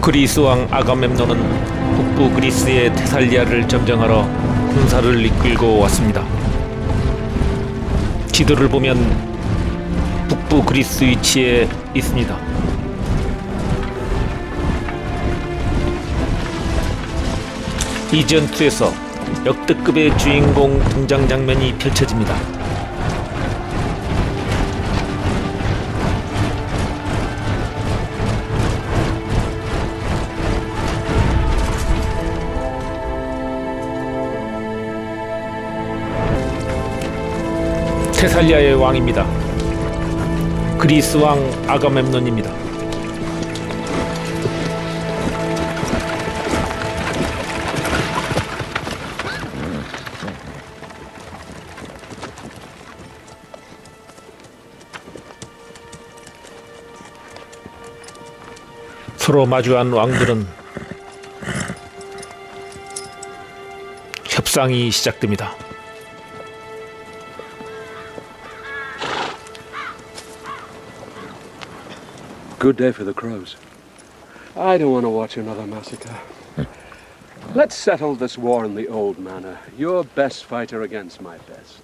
그리스 왕 아가멤논은 북부 그리스의 테살리아를 점령하러 군사를 이끌고 왔습니다. 지도를 보면 북부 그리스 위치에 있습니다. 이 전투에서 역대급의 주인공 등장 장면이 펼쳐집니다. 테살리아의 왕입니다. 그리스 왕 아가멤논입니다. 서로 마주한 왕들은 협상이 시작됩니다. Good day for the crows. I don't want to watch another massacre. Let's settle this war in the old manner. Your best fighter against my best.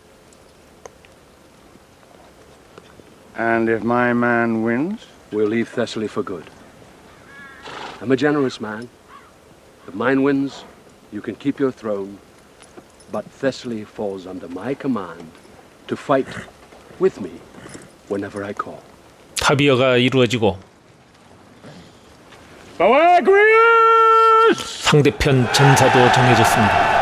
And if my man wins? We'll leave Thessaly for good. I'm a generous man. If mine wins, you can keep your throne. But Thessaly falls under my command to fight with me whenever I call. 타비어가 이루어지고! 상대편 전사도 정해졌습니다.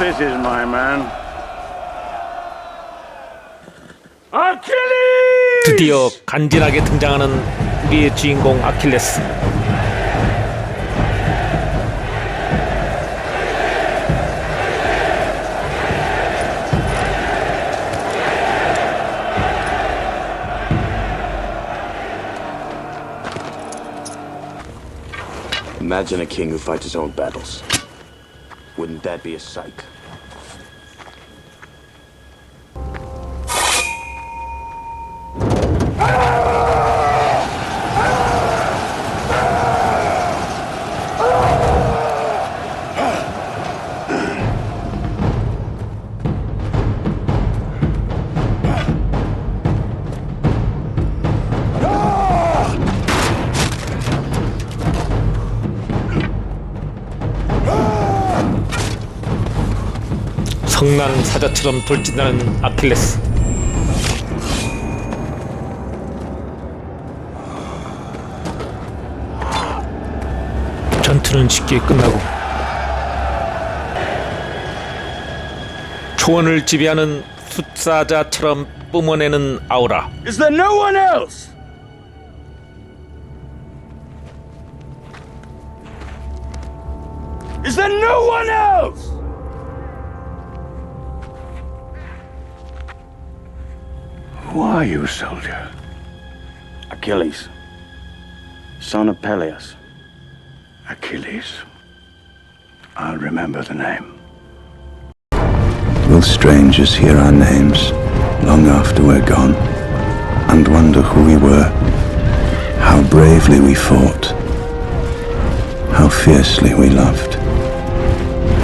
This is my man. 드디어 간지나게 등장하는 우리의 주인공 아킬레스. 성난 사자처럼 돌진하는 아킬레스. 전투는 쉽게 끝나고 초원을 지배하는 숫사자처럼 뿜어내는 아우라. Is there no one else? Who are you, soldier? Achilles, son of Peleus. Achilles. I'll remember the name. Will strangers hear our names long after we're gone and wonder who we were, how bravely we fought, how fiercely we loved?